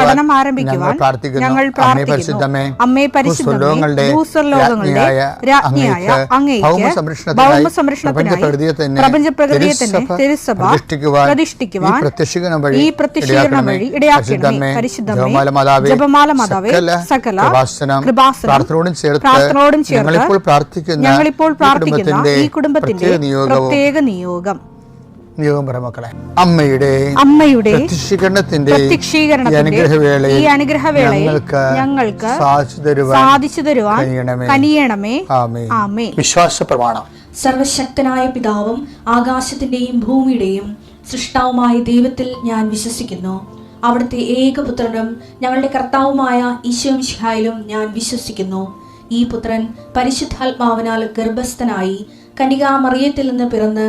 പഠനം ആരംഭിക്കുവാൻ ഞങ്ങൾ പ്രാർത്ഥിക്കുന്നു. അമ്മേ പരിശുദ്ധമേ, രാജ്ഞിയായ അങ്ങേക്ക് തന്നെ തിരുസഭ പ്രതിഷ്ഠിക്കുവാൻ ഈ പ്രത്യക്ഷീകരണം വഴി ഈ പ്രത്യക്ഷീകരണം വഴി ഇടയാക്കണമേ. പരിശുദ്ധമേ ജപമാല മാതാവേ സകല പ്രാർത്ഥനയോടും ചേർത്ത് ഞങ്ങളിപ്പോൾ പ്രാർത്ഥിക്കുന്ന ഈ കുടുംബത്തിന്റെ പ്രത്യേക നിയോഗം. നിയോഗം പറ മക്കളെ. അമ്മയുടെ അമ്മയുടെ പ്രത്യക്ഷീകരണത്തിന്റെ അനുഗ്രഹവേളയിൽ ഈ അനുഗ്രഹവേളയിൽ ഞങ്ങൾക്ക് ഞങ്ങൾക്ക് സാധിച്ചു തരുവാൻ സാധിച്ചു തരുവാൻ കനിയണമേ. ആമേ ആമേ വിശ്വാസ പ്രമാണം സർവശക്തനായ പിതാവും ആകാശത്തിന്റെയും ഭൂമിയുടെയും സൃഷ്ടാവുമായ ദൈവത്തിൽ ഞാൻ വിശ്വസിക്കുന്നു. അവിടുത്തെ ഏകപുത്രനും ഞങ്ങളുടെ കർത്താവുമായ ഈശോമിഷിഹായിലും ഞാൻ വിശ്വസിക്കുന്നു. ഈ പുത്രൻ പരിശുദ്ധാത്മാവിനാൽ ഗർഭസ്ഥനായി കനികാമറിയത്തിൽ നിന്ന് പിറന്ന്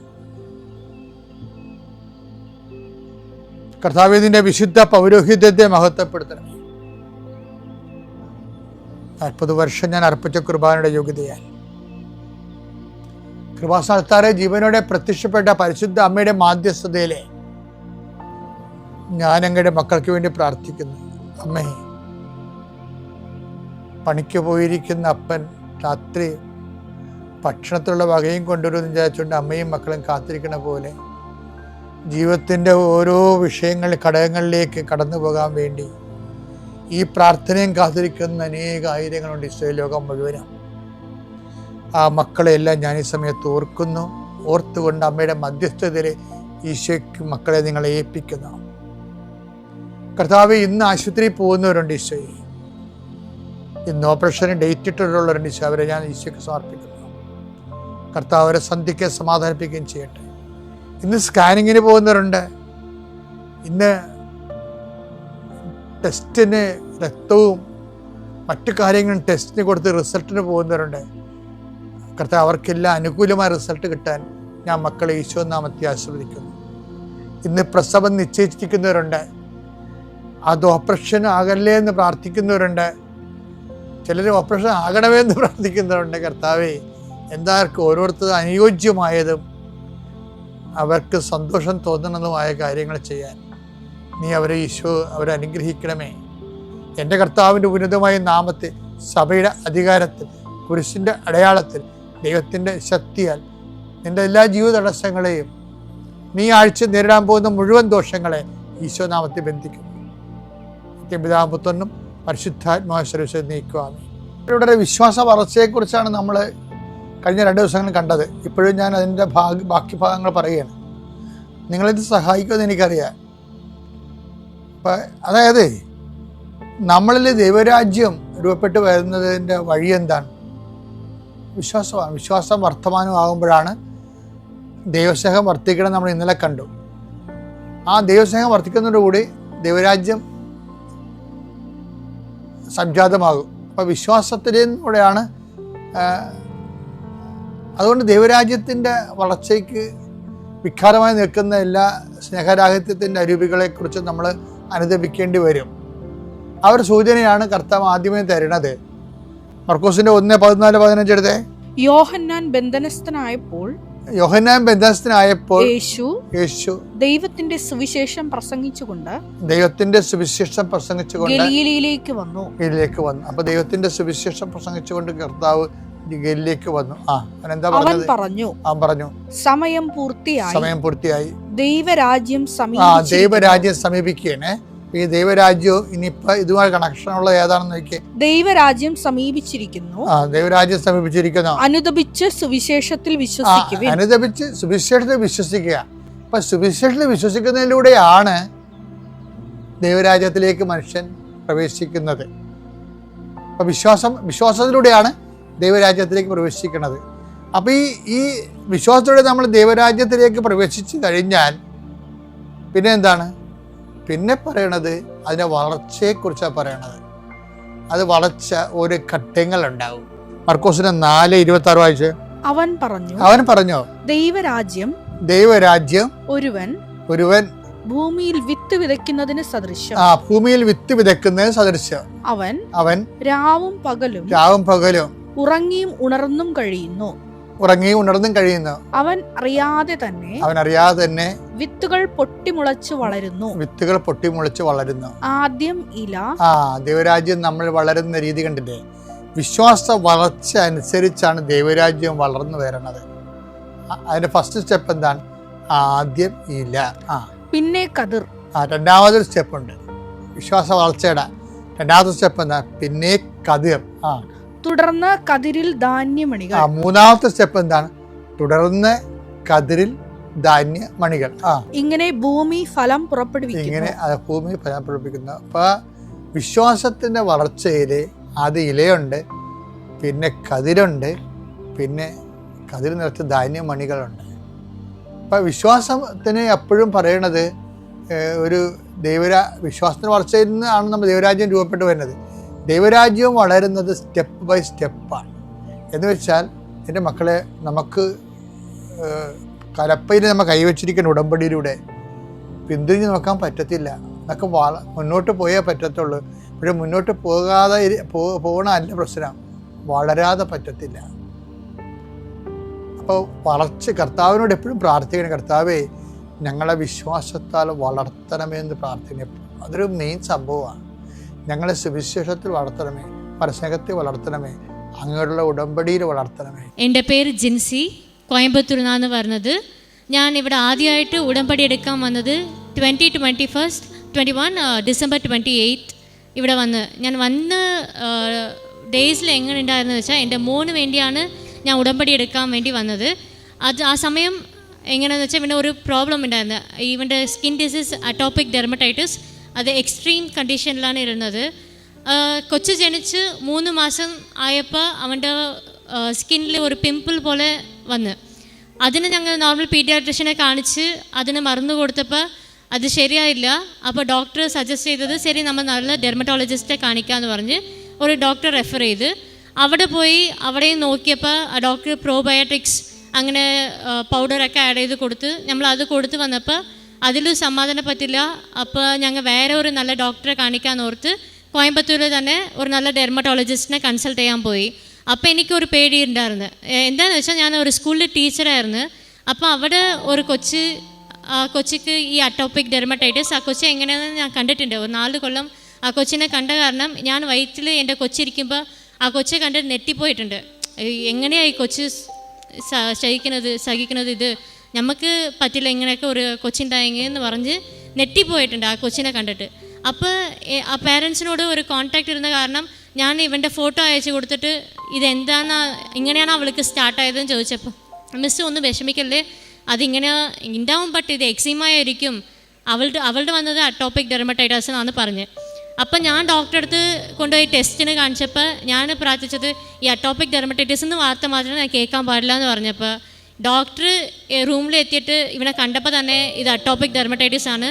കർത്താവെ നിന്റെ വിശുദ്ധ പൗരോഹിത്യത്തെ മഹത്വപ്പെടുത്തണം. നാൽപ്പത് വർഷം ഞാൻ അർപ്പിച്ച കുർബാനയുടെ യോഗ്യതയാൽ. കൃപാസ്ഥാനത്താറെ ജീവനോടെ പ്രത്യക്ഷപ്പെട്ട പരിശുദ്ധ അമ്മയുടെ മാധ്യസ്ഥതയിലെ ഞാൻ അങ്ങയുടെ മക്കൾക്ക് വേണ്ടി പ്രാർത്ഥിക്കുന്നു. അമ്മേ പണിക്ക് പോയിരിക്കുന്ന അപ്പൻ രാത്രി ഭക്ഷണത്തിലുള്ള വകയും കൊണ്ടുവരുമെന്ന് വിചാരിച്ചുകൊണ്ട് അമ്മയും മക്കളും കാത്തിരിക്കണ പോലെ ജീവിതത്തിന്റെ ഓരോ വിഷയങ്ങൾ ഘടകങ്ങളിലേക്ക് കടന്നു പോകാൻ വേണ്ടി ഈ പ്രാർത്ഥനയും കാത്തിരിക്കുന്ന അനേക ആയിരങ്ങളുണ്ട് ഇസ്രയേൽ ലോകം മുഴുവനും. ആ മക്കളെയെല്ലാം ഞാൻ ഈ സമയത്ത് ഓർക്കുന്നു. ഓർത്തുകൊണ്ട് അമ്മയുടെ മധ്യസ്ഥതയിൽ ഈശോയ്ക്ക് മക്കളെ നിങ്ങളെ ഏൽപ്പിക്കുന്നു. കർത്താവ് ഇന്ന് ആശുപത്രിയിൽ പോകുന്നവരുണ്ട് ഈശോയെ. ഇന്ന് ഓപ്പറേഷന് ഡേറ്റ് ഇട്ടിട്ടുള്ളവരുണ്ട് ഈശോ. അവരെ ഞാൻ ഈശോയ്ക്ക് സമർപ്പിക്കുന്നു. കർത്താവ് അവരെ സന്ധിക്കുകയും സമാധാനിപ്പിക്കുകയും ചെയ്യട്ടെ. ഇന്ന് സ്കാനിങ്ങിന് പോകുന്നവരുണ്ട്. ഇന്ന് ടെസ്റ്റിന് രക്തവും മറ്റു കാര്യങ്ങളും ടെസ്റ്റിന് കൊടുത്ത് റിസൾട്ടിന് പോകുന്നവരുണ്ട്. കർത്താവ് അവർക്കെല്ലാം അനുകൂലമായ റിസൾട്ട് കിട്ടാൻ ഞാൻ മക്കളെ ഈശോ നാമത്തെ ആസ്വദിക്കുന്നു ഇന്ന് പ്രസവം നിശ്ചയിച്ചിരിക്കുന്നവരുണ്ട്. അത് ഓപ്പറേഷൻ ആകല്ലേ എന്ന് പ്രാർത്ഥിക്കുന്നവരുണ്ട്. ചിലർ ഓപ്പറേഷൻ ആകണമേ എന്ന് പ്രാർത്ഥിക്കുന്നവരുണ്ട് കർത്താവേ. എന്താർക്കും ഓരോരുത്തർ അനുയോജ്യമായതും അവർക്ക് സന്തോഷം തോന്നുന്നതുമായ കാര്യങ്ങൾ ചെയ്യാൻ. നീ അവരെ ഈശോ അവരെ അനുഗ്രഹിക്കണമേ. എന്റെ കർത്താവിന്റെ ഉന്നതമായ നാമത്തിൽ സഭയുടെ അധികാരത്തിൽ കുരിശിന്റെ അടയാളത്തിൽ ദൈവത്തിന്റെ ശക്തിയാൽ നിന്റെ എല്ലാ ജീവിത തടസ്സങ്ങളെയും നീ ആഴ്ച നേരിടാൻ പോകുന്ന മുഴുവൻ ദോഷങ്ങളെ ഈശോ നാമത്തിൽ ബന്ധിക്കുന്നു പിതാമ്പത്തൊന്നും പരിശുദ്ധാത്മാശ്വരസ് നീക്കുവാമേ ഇവിടെ വിശ്വാസ വളർച്ചയെക്കുറിച്ചാണ് നമ്മൾ കഴിഞ്ഞ രണ്ട് ദിവസങ്ങളിൽ കണ്ടത്. ഇപ്പോഴും ഞാൻ അതിന്റെ ഭാഗ ബാക്കി ഭാഗങ്ങൾ പറയുകയാണ്. നിങ്ങളിത് സഹായിക്കുമെന്ന് എനിക്കറിയാം. അപ്പം അതായത് നമ്മളിൽ ദൈവരാജ്യം രൂപപ്പെട്ട് വരുന്നതിന്റെ വഴി എന്താണ്? വിശ്വാസമാണ്. വിശ്വാസം വർത്തമാനമാകുമ്പോഴാണ് ദൈവസ്നേഹം വർദ്ധിക്കണം നമ്മൾ ഇന്നലെ കണ്ടു. ആ ദൈവസ്നേഹം വർദ്ധിക്കുന്നതോടുകൂടി ദൈവരാജ്യം സംജാതമാകും. അപ്പോൾ വിശ്വാസത്തിലൂടെയാണ് അതുകൊണ്ട് ദൈവരാജ്യത്തിന്റെ വളർച്ചയ്ക്ക് വിഖാരമായി നിൽക്കുന്ന എല്ലാ സ്നേഹരാഹിത്യത്തിന്റെ അരൂപികളെക്കുറിച്ച് നമ്മൾ അനുദപിക്കേണ്ടി വരും. ആ ഒരു സൂചനയാണ് കർത്താവ് ആദ്യമേ തരുന്നത് മർക്കോസിന്റെ ഒന്ന് പതിനാല് പതിനഞ്ച് എടുത്തേ. യോഹന്നാൻ ബന്ധനസ്ഥനായപ്പോൾ യോഹന്നാൻ ബന്ധനസ്ഥനായപ്പോൾ യേശു യേശു ദൈവത്തിന്റെ സുവിശേഷം പ്രസംഗിച്ചുകൊണ്ട് ദൈവത്തിന്റെ സുവിശേഷം പ്രസംഗിച്ചുകൊണ്ട് ഗലീലയിലേക്ക് വന്നു. ഗലീലയിലേക്ക് വന്നു. അപ്പൊ ദൈവത്തിന്റെ സുവിശേഷം പ്രസംഗിച്ചുകൊണ്ട് കർത്താവ് ഗലിയിലേക്ക് വന്നു. ആ അവനെന്താ അവൻ പറഞ്ഞു അവൻ പറഞ്ഞു. സമയം പൂർത്തിയായി. സമയം പൂർത്തിയായി. ദൈവരാജ്യം ആ. ദൈവരാജ്യം സമീപിക്കുകയാണ് ഈ ദൈവരാജ്യവും ഇനിയിപ്പോ ഇതുമായി കണക്ഷൻ ഉള്ള ഏതാണെന്ന് നോക്കിയേ. ദൈവരാജ്യം സമീപിച്ചിരിക്കുന്നു. ആ ദൈവരാജ്യം സമീപിച്ചിരിക്കുന്നു. അനുദപിച്ച് സുവിശേഷത്തിൽ വിശ്വസിക്കുക അനുദപിച്ച് സുവിശേഷത്തിൽ വിശ്വസിക്കുക. അപ്പൊ സുവിശേഷത്തിൽ വിശ്വസിക്കുന്നതിലൂടെയാണ് ദൈവരാജ്യത്തിലേക്ക് മനുഷ്യൻ പ്രവേശിക്കുന്നത്. അപ്പൊ വിശ്വാസം വിശ്വാസത്തിലൂടെയാണ് ദൈവരാജ്യത്തിലേക്ക് പ്രവേശിക്കുന്നത്. അപ്പോൾ ഈ ഈ വിശ്വാസത്തോടെ നമ്മൾ ദൈവരാജ്യത്തിലേക്ക് പ്രവേശിച്ച് കഴിഞ്ഞാൽ പിന്നെ എന്താണ് പിന്നെ പറയണത് അതിന്റെ വളർച്ചയെക്കുറിച്ചാണ് പറയണത്. അത് വളർച്ച ഒരു ഘട്ടങ്ങൾ ഉണ്ടാവും മർക്കോസിന്റെ നാല് ഇരുപത്തി ആറ് വായിച്ച്? അവൻ പറഞ്ഞു അവൻ പറഞ്ഞോ? ദൈവരാജ്യം ദൈവരാജ്യം ഒരുവൻ ഒരുവൻ ഭൂമിയിൽ വിത്ത് വിതയ്ക്കുന്നതിന് സദൃശ്യം. ആ ഭൂമിയിൽ വിത്ത് വിതയ്ക്കുന്നതിന് സദൃശ്യം. അവൻ അവൻ രാവും പകലും രാവും പകലും ഉറങ്ങിയും ഉണർന്നും കഴിയുന്നു. ഉറങ്ങിയും ഉണർന്നും കഴിയുന്നു. അവൻ അറിയാതെ തന്നെ അവൻ അറിയാതെ തന്നെ വിത്തുകൾ പൊട്ടിമുളച്ച് വളരുന്നു. വിത്തുകൾ പൊട്ടിമുളച്ച് വളരുന്നു. ആദ്യം ഇല ആ ദൈവരാജ്യം നമ്മൾ വളരുന്ന രീതി കണ്ടില്ലേ? വിശ്വാസ വളർച്ച അനുസരിച്ചാണ് ദൈവരാജ്യം വളർന്നു വരണത് അതിന്റെ ഫസ്റ്റ് സ്റ്റെപ്പ് എന്താണ്? ആദ്യം ഇല. ആ. പിന്നെ കതിർ. ആ രണ്ടാമതൊരു സ്റ്റെപ്പ് ഉണ്ട്. വിശ്വാസ വളർച്ചയുടെ രണ്ടാമത്തെ സ്റ്റെപ്പ് എന്താ പിന്നെ കതിർ. ആ. തുടർന്ന് കതിരിൽ ധാന്യമണികൾ. ആ മൂന്നാമത്തെ സ്റ്റെപ്പ് എന്താണ്? തുടർന്ന് കതിരിൽ ധാന്യമണികൾ. ആ. ഇങ്ങനെ ഭൂമി ഫലം പുറപ്പെടുവിക്കുന്നു. ഇങ്ങനെ അത് ഭൂമി പുറപ്പെടുവിക്കുന്നു. അപ്പൊ വിശ്വാസത്തിന്റെ വളർച്ചയിൽ അത് ഇലയുണ്ട് പിന്നെ കതിരുണ്ട് പിന്നെ കതിർ നിറച്ച് ധാന്യമണികളുണ്ട്. അപ്പൊ വിശ്വാസത്തിന് എപ്പോഴും പറയണത് ഏഹ്, ഒരു ദൈവരാ വിശ്വാസത്തിന്റെ വളർച്ചയിൽ നിന്നാണ് നമ്മൾ ദൈവരാജ്യം രൂപപ്പെട്ടു വരുന്നത്. ദൈവരാജ്യവും വളരുന്നത് സ്റ്റെപ്പ് ബൈ സ്റ്റെപ്പാണ് എന്ന് വെച്ചാൽ എന്റെ മക്കളെ നമുക്ക് കലപ്പയിൽ നമ്മൾ കൈവച്ചിരിക്കുന്ന ഉടമ്പടിയിലൂടെ പിന്തിരിഞ്ഞ് നോക്കാൻ പറ്റത്തില്ല. നമുക്ക് വള മുന്നോട്ട് പോയേ പറ്റത്തുള്ളൂ. പക്ഷെ മുന്നോട്ട് പോകാതെ ഇരി- പോകണ അല്ല പ്രശ്നം. വളരാതെ പറ്റത്തില്ല. അപ്പോൾ വളർച്ച കർത്താവിനോട് എപ്പോഴും പ്രാർത്ഥിക്കണം. കർത്താവേ ഞങ്ങളെ വിശ്വാസത്താൽ വളർത്തണമെന്ന് പ്രാർത്ഥിക്കണം അതൊരു മെയിൻ സംഭവമാണ്. ഞങ്ങളെ സുവിശേഷത്തിൽ വളർത്തണമേ. പരസ്നേഹത്തിൽ വളർത്തണമേ. അങ്ങോട്ടുള്ള ഉടമ്പടിയിൽ വളർത്തണമേ. എന്റെ പേര് ജിൻസി. കോയമ്പത്തൂർ നിന്നാണ് പറഞ്ഞത് ഞാൻ ഇവിടെ ആദ്യമായിട്ട് ഉടമ്പടി എടുക്കാൻ വന്നത് twenty twenty first twenty one December twenty eight ഇവിടെ വന്ന്. ഞാൻ വന്ന് ഡേയ്സിൽ എങ്ങനെ ഉണ്ടായിരുന്നു വെച്ചാൽ എന്റെ മോന് വേണ്ടിയാണ് ഞാൻ ഉടമ്പടി എടുക്കാൻ വേണ്ടി വന്നത്. അത് ആ സമയം എങ്ങനെയാണെന്ന് വെച്ചാൽ ഇവന്റെ ഒരു പ്രോബ്ലം ഉണ്ടായിരുന്നു. ഇവന്റെ സ്കിൻ ഡിസീസ് അറ്റോപ്പിക് ഡെർമറ്റൈറ്റിസ് അത് എക്സ്ട്രീം കണ്ടീഷനിലാണ് ഇരുന്നത്. കൊച്ചു ജനിച്ച് മൂന്ന് മാസം ആയപ്പോൾ അവന്റെ സ്കിന്നിൽ ഒരു പിമ്പിൾ പോലെ വന്ന്. അതിന് ഞങ്ങൾ നോർമൽ പീഡിയാട്രിഷ്യനെ കാണിച്ച് അതിന് മറന്നു കൊടുത്തപ്പോൾ അത് ശരിയായില്ല. അപ്പോൾ ഡോക്ടർ സജസ്റ്റ് ചെയ്തത് ശരി നമ്മൾ നല്ല ഡെർമറ്റോളജിസ്റ്റെ കാണിക്കാമെന്ന് പറഞ്ഞ് ഒരു ഡോക്ടർ റെഫർ ചെയ്ത്. അവിടെ പോയി അവിടെയും നോക്കിയപ്പോൾ ആ ഡോക്ടർ പ്രോബയോട്ടിക്സ് അങ്ങനെ പൗഡറൊക്കെ ആഡ് ചെയ്ത് കൊടുത്ത് നമ്മൾ അത് കൊടുത്ത് വന്നപ്പോൾ അതിലും സമാധാനം പറ്റില്ല. അപ്പോൾ ഞങ്ങൾ വേറെ ഒരു നല്ല ഡോക്ടറെ കാണിക്കാൻ ഓർത്ത് കോയമ്പത്തൂരിൽ തന്നെ ഒരു നല്ല ഡെർമറ്റോളജിസ്റ്റിനെ കൺസൾട്ട് ചെയ്യാൻ പോയി. അപ്പോൾ എനിക്കൊരു പേടി ഉണ്ടായിരുന്നു എന്താണെന്ന് വെച്ചാൽ ഞാൻ ഒരു സ്കൂളിൽ ടീച്ചറായിരുന്നു അപ്പോൾ അവിടെ ഒരു കൊച്ച് കൊച്ചിക്ക് ഈ അറ്റോപ്പിക് ഡെർമറ്റൈറ്റിസ് ആ കൊച്ചി എങ്ങനെയാണെന്ന് ഞാൻ കണ്ടിട്ടുണ്ട്. ഒരു നാല് കൊല്ലം ആ കൊച്ചിനെ കണ്ട കാരണം ഞാൻ വയറ്റിൽ എന്റെ കൊച്ചിരിക്കുമ്പോൾ ആ കൊച്ചെ കണ്ടിട്ട് നെറ്റിപ്പോയിട്ടുണ്ട്. എങ്ങനെയാണ് ഈ കൊച്ച് സഹിക്കുന്നത് സഹിക്കുന്നത് ഇത്? നമുക്ക് പറ്റില്ല ഇങ്ങനെയൊക്കെ ഒരു കൊച്ചുണ്ടായെങ്കിൽ എന്ന് പറഞ്ഞ് നെറ്റിപ്പോയിട്ടുണ്ട് ആ കൊച്ചിനെ കണ്ടിട്ട്. അപ്പോൾ ആ പേരൻസിനോട് ഒരു കോൺടാക്റ്റ് ഇരുന്ന കാരണം ഞാൻ ഇവന്റെ ഫോട്ടോ അയച്ചു കൊടുത്തിട്ട് ഇതെന്താണ് ഇങ്ങനെയാണ് അവൾക്ക് സ്റ്റാർട്ടായതെന്ന് ചോദിച്ചപ്പോൾ മിസ് ഒന്ന് വിഷമിക്കല്ലേ? അതിങ്ങനെ ഉണ്ടാവും ബട്ട് ഇത് എക്സിമ ആയിരിക്കും അവളുടെ അവളുടെ വന്നത് അറ്റോപ്പിക് ഡെർമറ്റൈറ്റസ് എന്നാണ് പറഞ്ഞ്. അപ്പം ഞാൻ ഡോക്ടറെ അടുത്ത് കൊണ്ടുപോയി ടെസ്റ്റിന് കാണിച്ചപ്പോൾ ഞാൻ പ്രാർത്ഥിച്ചത് ഈ അട്ടോപ്പിക് ഡെർമറ്റൈറ്റിസ് എന്ന് വാർത്ത മാത്രമേ ഞാൻ കേൾക്കാൻ പാടില്ല എന്ന് പറഞ്ഞപ്പോൾ ഡോക്ടർ റൂമിൽ എത്തിയിട്ട് ഇവനെ കണ്ടപ്പോൾ തന്നെ ഇത് അട്ടോപ്പിക് ഡെർമറ്റൈറ്റിസ് ആണ്.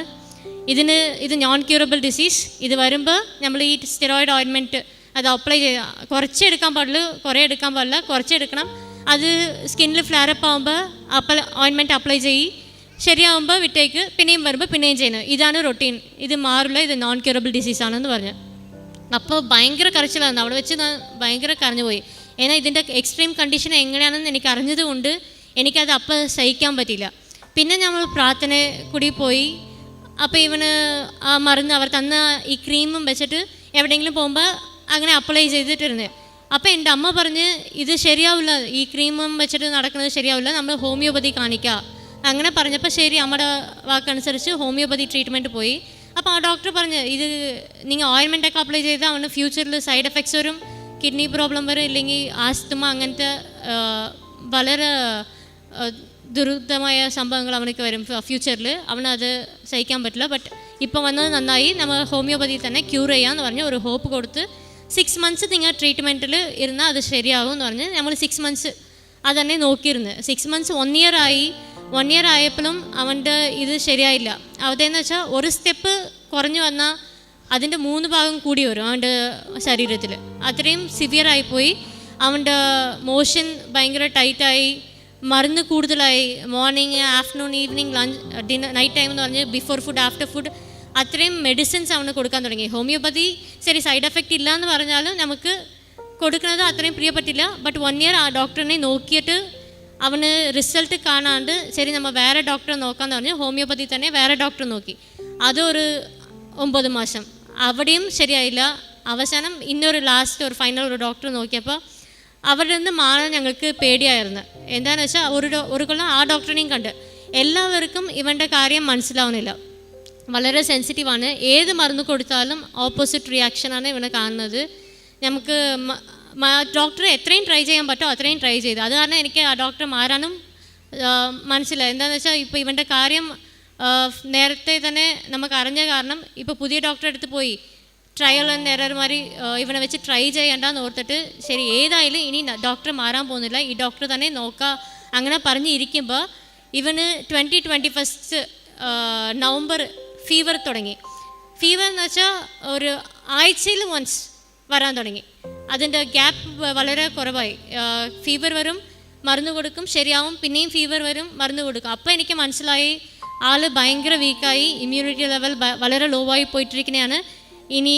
ഇതിന് ഇത് നോൺ ക്യൂറബിൾ ഡിസീസ് ഇത് വരുമ്പോൾ നമ്മൾ ഈ സ്റ്റെറോയിഡ് ഓയിൻമെന്റ് അത് അപ്ലൈ ചെയ്യുക കുറച്ച് എടുക്കാൻ പാടുള്ളൂ കുറേ എടുക്കാൻ പാടില്ല കുറച്ച് എടുക്കണം. അത് സ്കിന്നിൽ ഫ്ലാരപ്പ് ആകുമ്പോൾ അപ്പ ഓയിൻമെന്റ് അപ്ലൈ ചെയ്യ്. ശരിയാവുമ്പോൾ വിട്ടേക്ക് പിന്നെയും വരുമ്പോൾ പിന്നെയും ചെയ്യുന്നത് ഇതാണ് റൊട്ടീൻ ഇത് മാറില്ല ഇത് നോൺ ക്യൂറബിൾ ഡിസീസ് ആണെന്ന് പറഞ്ഞു. അപ്പോൾ ഭയങ്കര കരച്ചിലായിരുന്നു. അവിടെ വെച്ച് ഞാൻ ഭയങ്കര കരഞ്ഞുപോയി. എന്നാൽ ഇതിന്റെ എക്സ്ട്രീം കണ്ടീഷൻ എങ്ങനെയാണെന്ന് എനിക്ക് അറിഞ്ഞതുകൊണ്ട് എനിക്കത് അപ്പം സഹിക്കാൻ പറ്റില്ല പിന്നെ നമ്മൾ പ്രാർത്ഥന കൂടി പോയി. അപ്പോൾ ഇവന് ആ മരുന്ന് അവർ തന്ന ഈ ക്രീമും വെച്ചിട്ട് എവിടെയെങ്കിലും പോകുമ്പോൾ അങ്ങനെ അപ്ലൈ ചെയ്തിട്ടിരുന്നത് അപ്പോൾ എന്റെ അമ്മ പറഞ്ഞ് ഇത് ശരിയാവില്ല. ഈ ക്രീമും വെച്ചിട്ട് നടക്കുന്നത് ശരിയാവില്ല. നമ്മൾ ഹോമിയോപ്പതി കാണിക്കുക അങ്ങനെ പറഞ്ഞപ്പോൾ ശരി അമ്മയുടെ വാക്കനുസരിച്ച് ഹോമിയോപ്പതി ട്രീറ്റ്മെന്റ് പോയി. അപ്പോൾ ആ ഡോക്ടർ പറഞ്ഞ് ഇത് നിങ്ങൾ ഓയിൻമെന്റൊക്കെ അപ്ലൈ ചെയ്താൽ അവന് ഫ്യൂച്ചറിൽ സൈഡ് എഫക്ട്സ് വരും കിഡ്നി പ്രോബ്ലം വരും ഇല്ലെങ്കിൽ ആസ്തുമ അങ്ങനത്തെ വളരെ ദുരിതമായ സംഭവങ്ങൾ അവനക്ക് വരും ഫ്യൂച്ചറിൽ അവനത് സഹിക്കാൻ പറ്റില്ല. ബട്ട് ഇപ്പം വന്നത് നന്നായി. നമ്മൾ ഹോമിയോപ്പതി തന്നെ ക്യൂർ ചെയ്യാമെന്ന് പറഞ്ഞ്. ഒരു ഹോപ്പ് കൊടുത്ത് സിക്സ് മന്ത്സ് നിങ്ങൾ ട്രീറ്റ്മെന്റിൽ ഇരുന്നാൽ അത് ശരിയാകും എന്ന് പറഞ്ഞ് നമ്മൾ സിക്സ് മന്ത്സ് അത് തന്നെ നോക്കിയിരുന്നു. സിക്സ് മന്ത്സ് വൺ ഇയർ ആയി. വൺ ഇയർ ആയപ്പോഴും അവന്റെ ഇത് ശരിയായില്ല. അതെന്ന് വെച്ചാൽ ഒരു സ്റ്റെപ്പ് കുറഞ്ഞു വന്നാൽ അതിന്റെ മൂന്ന് ഭാഗം കൂടി വരും അവന്റെ ശരീരത്തിൽ അത്രയും സിവിയർ ആയിപ്പോയി അവന്റെ മോഷൻ ഭയങ്കര ടൈറ്റായി മരുന്ന് കൂടുതലായി morning afternoon evening lunch dinner night time എന്ന് പറഞ്ഞ് ബിഫോർ ഫുഡ് ആഫ്റ്റർ ഫുഡ് അത്രയും മെഡിസിൻസ് അവന് കൊടുക്കാൻ തുടങ്ങി. ഹോമിയോപ്പതി ശരി സൈഡ് എഫക്റ്റ് ഇല്ല എന്ന് പറഞ്ഞാലും നമുക്ക് കൊടുക്കുന്നത് അത്രയും പ്രിയപ്പെട്ടില്ല. ബട്ട് വൺ ഇയർ ആ ഡോക്ടറിനെ നോക്കിയിട്ട് അവന് റിസൾട്ട് കാണാണ്ട് ശരി നമ്മൾ വേറെ ഡോക്ടറെ നോക്കാമെന്ന് പറഞ്ഞ് ഹോമിയോപ്പതി തന്നെ വേറെ ഡോക്ടറെ നോക്കി. അതൊരു ഒമ്പത് മാസം. അവിടെയും ശരിയായില്ല. അവസാനം ഇന്നൊരു ലാസ്റ്റ് ഒരു ഫൈനൽ ഒരു ഡോക്ടർ നോക്കിയപ്പോൾ അവരുടെ നിന്ന് മാറാൻ ഞങ്ങൾക്ക് പേടിയായിരുന്നു. എന്താണെന്ന് വെച്ചാൽ ഒരു ഒരു കൊല്ലം ആ ഡോക്ടറിനെയും കണ്ട്. എല്ലാവർക്കും ഇവന്റെ കാര്യം മനസ്സിലാവുന്നില്ല. വളരെ സെൻസിറ്റീവാണ് ഏത് മരുന്ന് കൊടുത്താലും ഓപ്പോസിറ്റ് റിയാക്ഷനാണ് ഇവനെ കാണുന്നത്. നമുക്ക് ഡോക്ടറെ എത്രയും ട്രൈ ചെയ്യാൻ പറ്റുമോ അത്രയും ട്രൈ ചെയ്തു. അത് കാരണം എനിക്ക് ആ ഡോക്ടറെ മാറാനും മനസ്സിലായി. എന്താണെന്ന് വെച്ചാൽ ഇപ്പോൾ ഇവന്റെ കാര്യം നേരത്തെ തന്നെ നമുക്ക് അറിഞ്ഞ കാരണം ഇപ്പോൾ പുതിയ ഡോക്ടറെ അടുത്ത് പോയി. ട്രയൽ ആൻഡ് എറർ മാതിരി ഇവനെ വെച്ച് ട്രൈ ചെയ്യണ്ടെന്ന് ഓർത്തിട്ട് ശരി ഏതായാലും ഇനി ഡോക്ടർ മാറാൻ പോകുന്നില്ല. ഈ ഡോക്ടർ തന്നെ നോക്കുക അങ്ങനെ പറഞ്ഞിരിക്കുമ്പോൾ ഇവന് twenty twenty first November fever തുടങ്ങി. ഫീവർ എന്ന് വെച്ചാൽ ഒരു ആഴ്ചയിൽ വൺസ് വരാൻ തുടങ്ങി. അതിന്റെ ഗ്യാപ്പ് വളരെ കുറവായി. ഫീവർ വരും മരുന്ന് കൊടുക്കും ശരിയാവും പിന്നെയും ഫീവർ വരും മരുന്ന് കൊടുക്കും. അപ്പോൾ എനിക്ക് മനസ്സിലായി ആൾ ഭയങ്കര വീക്കായി ഇമ്മ്യൂണിറ്റി ലെവൽ വളരെ ലോ ആയി പോയിട്ടിരിക്കുന്നതാണ് ഇനി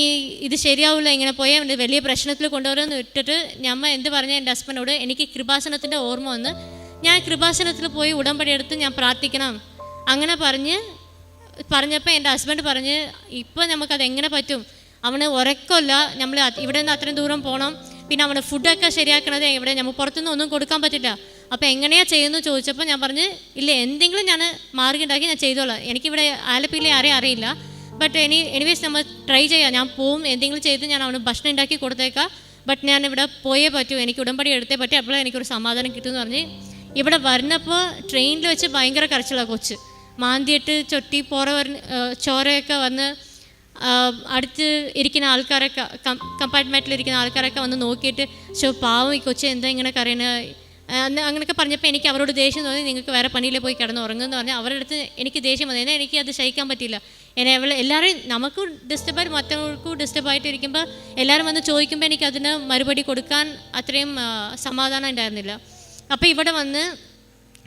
ഇത് ശരിയാവില്ല ഇങ്ങനെ പോയാൽ എന്റെ വലിയ പ്രശ്നത്തിൽ കൊണ്ടുവരുമെന്ന് ഇട്ടിട്ട് ഞമ്മ എന്ത് പറഞ്ഞ എന്റെ ഹസ്ബൻഡോട് എനിക്ക് കൃപാസനത്തിന്റെ ഓർമ്മ വന്ന് ഞാൻ കൃപാസനത്തിൽ പോയി ഉടമ്പടി എടുത്ത് ഞാൻ പ്രാർത്ഥിക്കണം. അങ്ങനെ പറഞ്ഞ് പറഞ്ഞപ്പോൾ എന്റെ ഹസ്ബൻഡ് പറഞ്ഞ് ഇപ്പോൾ നമുക്കത് എങ്ങനെ പറ്റും? അവന് ഉറക്കമില്ല നമ്മൾ ഇവിടെ നിന്ന് അത്രയും ദൂരം പോകണം പിന്നെ അവന് ഫുഡൊക്കെ ശരിയാക്കണത് ഇവിടെ നമ്മൾ പുറത്തുനിന്ന് ഒന്നും കൊടുക്കാൻ പറ്റില്ല. അപ്പോൾ എങ്ങനെയാ ചെയ്യുന്നു ചോദിച്ചപ്പോൾ ഞാൻ പറഞ്ഞ് ഇല്ല എന്തെങ്കിലും ഞാൻ മാർഗം ഉണ്ടാക്കി ഞാൻ ചെയ്തോളാം. എനിക്കിവിടെ ആലപ്പിയിലെ ആരെയും അറിയില്ല. ബട്ട് എനി എനിവേസ് നമ്മൾ ട്രൈ ചെയ്യാം. ഞാൻ പോവും. എന്തെങ്കിലും ചെയ്ത് ഞാൻ അവന് ഭക്ഷണം ഉണ്ടാക്കി കൊടുത്തേക്കാം. ബട്ട് ഞാൻ ഇവിടെ പോയേ പറ്റൂ. എനിക്ക് ഉടമ്പടി എടുത്തേ പറ്റി. അപ്പോഴേ എനിക്കൊരു സമാധാനം കിട്ടുമെന്ന് പറഞ്ഞ് ഇവിടെ വരുന്നപ്പോൾ ട്രെയിനിൽ വെച്ച് ഭയങ്കര കരച്ചിലാണ് കൊച്ച്. മാന്തിയിട്ട് ചൊട്ടി പോറ വരുന്ന ചോരയൊക്കെ വന്ന് അടുത്ത് ഇരിക്കുന്ന ആൾക്കാരൊക്കെ കമ്പാർട്ട്മെന്റിൽ ഇരിക്കുന്ന ആൾക്കാരൊക്കെ വന്ന് നോക്കിയിട്ട് ഷോ പാവം ഈ കൊച്ചു എന്താ ഇങ്ങനെ കറിയുന്നത് അന്ന് അങ്ങനെയൊക്കെ പറഞ്ഞപ്പോൾ എനിക്ക് അവരോട് ദേഷ്യം തോന്നി. നിങ്ങൾക്ക് വേറെ പണിയിൽ പോയി കിടന്ന് ഉറങ്ങുമെന്ന് പറഞ്ഞാൽ അവരുടെ അടുത്ത് എനിക്ക് ദേഷ്യം വന്നു. എനിക്ക് അത് സഹിക്കാൻ പറ്റില്ല എന്നെ അവൾ എല്ലാവരും നമുക്കും ഡിസ്റ്റർബായി മറ്റവർക്കും ഡിസ്റ്റർബായിട്ടിരിക്കുമ്പോൾ എല്ലാവരും വന്ന് ചോദിക്കുമ്പോൾ എനിക്ക് അതിന് മറുപടി കൊടുക്കാൻ അത്രയും സമാധാനം ഉണ്ടായിരുന്നില്ല. അപ്പോൾ ഇവിടെ വന്ന്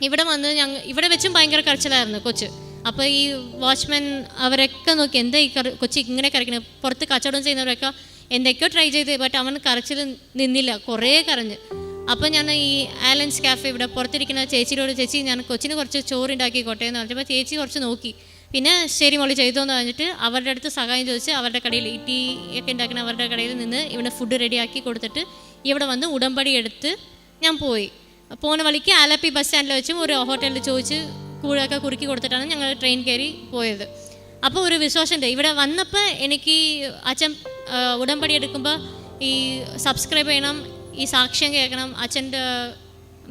ഇവിടെ വന്ന് ഞങ്ങൾ ഇവിടെ വെച്ചും ഭയങ്കര കരച്ചിലായിരുന്നു കൊച്ച്. അപ്പോൾ ഈ വാച്ച്മാൻ അവരൊക്കെ നോക്കി എന്താ ഈ കറി കൊച്ചി ഇങ്ങനെ കരയ്ക്കണം? പുറത്ത് കച്ചവടം ചെയ്യുന്നവരൊക്കെ എന്തൊക്കെയോ ട്രൈ ചെയ്ത് ബട്ട് അവൻ കരച്ചിൽ നിന്നില്ല കുറേ കരഞ്ഞ്. അപ്പോൾ ഞാൻ ഈ ആലൻസ് കാഫെ ഇവിടെ പുറത്തിരിക്കുന്ന ചേച്ചിയോട് ചേച്ചി ഞാൻ കൊച്ചിന് കുറച്ച് ചോറ് ഉണ്ടാക്കി എന്ന് പറഞ്ഞപ്പോൾ ചേച്ചി കുറച്ച് നോക്കി. പിന്നെ ശരി മോളി ചെയ്തു എന്ന് പറഞ്ഞിട്ട് അവരുടെ അടുത്ത് സഹായം ചോദിച്ച് അവരുടെ കടയിൽ ടീ ഒക്കെ ഉണ്ടാക്കുന്ന അവരുടെ കടയിൽ നിന്ന് ഇവിടെ ഫുഡ് റെഡിയാക്കി കൊടുത്തിട്ട് ഇവിടെ വന്ന് ഉടമ്പടി എടുത്ത് ഞാൻ പോയി. പോണ വഴിക്ക് ആലപ്പി ബസ് സ്റ്റാൻഡിൽ വെച്ചും ഒരു ഹോട്ടലിൽ ചോദിച്ച് കൂടെയൊക്കെ കുറുക്കി കൊടുത്തിട്ടാണ് ഞങ്ങൾ ട്രെയിൻ കയറി പോയത്. അപ്പോൾ ഒരു വിശ്വാസമുണ്ട് ഇവിടെ വന്നപ്പോൾ എനിക്ക് അച്ഛൻ ഉടമ്പടി എടുക്കുമ്പോൾ ഈ സബ്സ്ക്രൈബ് ചെയ്യണം ഈ സാക്ഷ്യം കേൾക്കണം അച്ഛന്റെ